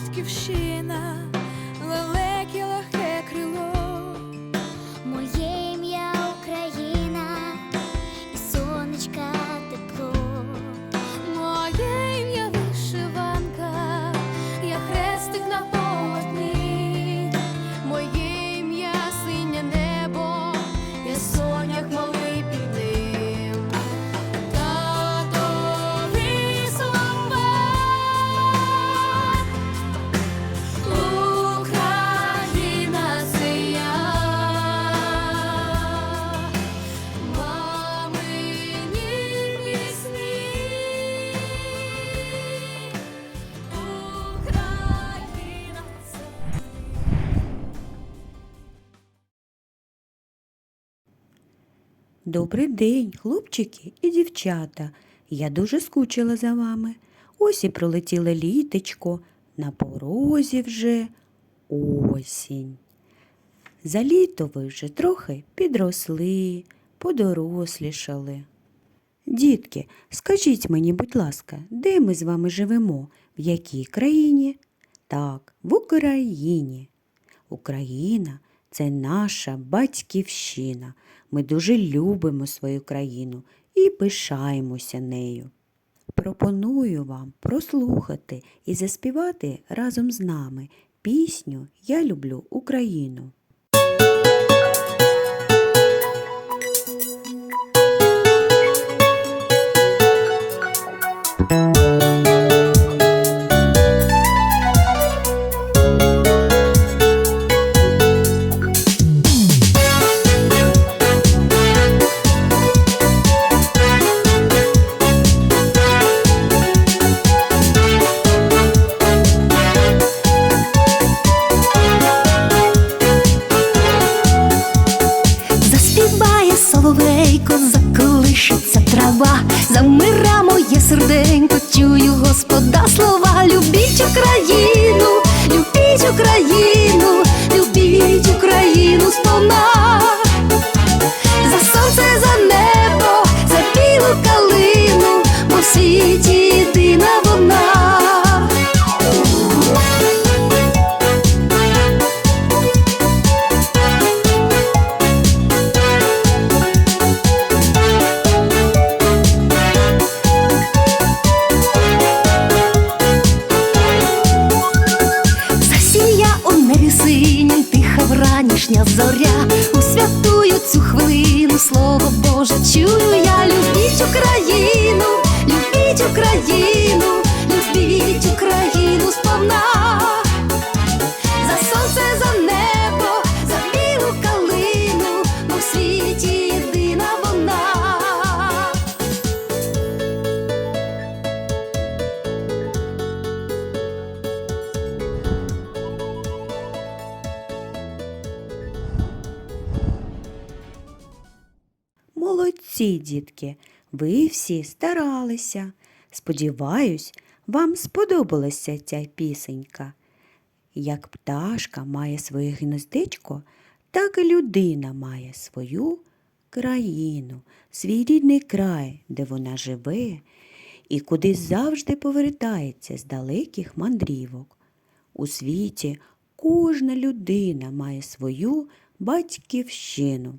Ім'я Добрий день, хлопчики і дівчата. Я дуже скучила за вами. Ось і пролетіло літечко, на порозі вже осінь. За літо ви вже трохи підросли, подорослішали. Дітки, скажіть мені, будь ласка, де ми з вами живемо? В якій країні? Так, в Україні. Україна це наша батьківщина. Ми дуже любимо свою країну і пишаємося нею. Пропоную вам прослухати і заспівати разом з нами пісню Я люблю Україну. Соловейко, заколишиться трава, замира небі тиха вранішня зоря. У святую цю хвилину, слово Боже, чую я, любіть Україну, любіть Україну, любіть Україну сповна. Молодці, дітки, ви всі старалися. Сподіваюсь, вам сподобалася ця пісенька. Як пташка має своє гнездечко, так і людина має свою країну, свій рідний край, де вона живе, і куди завжди повертається з далеких мандрівок. У світі кожна людина має свою батьківщину.